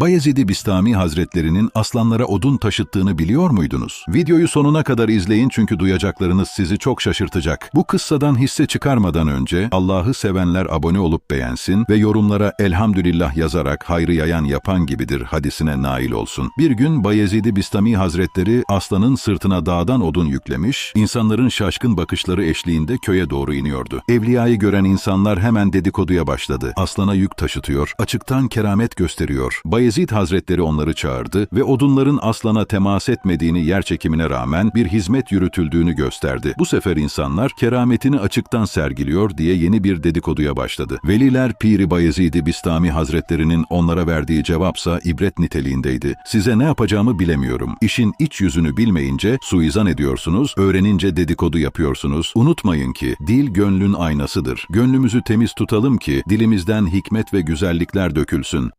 Bayezid-i Bistami Hazretlerinin aslanlara odun taşıttığını biliyor muydunuz? Videoyu sonuna kadar izleyin çünkü duyacaklarınız sizi çok şaşırtacak. Bu kıssadan hisse çıkarmadan önce Allah'ı sevenler abone olup beğensin ve yorumlara elhamdülillah yazarak hayrı yayan yapan gibidir hadisine nail olsun. Bir gün Bayezid-i Bistami Hazretleri aslanın sırtına dağdan odun yüklemiş, insanların şaşkın bakışları eşliğinde köye doğru iniyordu. Evliyayı gören insanlar hemen dedikoduya başladı. Aslana yük taşıtıyor, açıktan keramet gösteriyor. Bayezid Hazretleri onları çağırdı ve odunların aslana temas etmediğini yer çekimine rağmen bir hizmet yürütüldüğünü gösterdi. Bu sefer insanlar kerametini açıktan sergiliyor diye yeni bir dedikoduya başladı. Veliler Piri Bayezid-i Bistami Hazretlerinin onlara verdiği cevapsa ibret niteliğindeydi. Size ne yapacağımı bilemiyorum. İşin iç yüzünü bilmeyince suizan ediyorsunuz, öğrenince dedikodu yapıyorsunuz. Unutmayın ki dil gönlün aynasıdır. Gönlümüzü temiz tutalım ki dilimizden hikmet ve güzellikler dökülsün.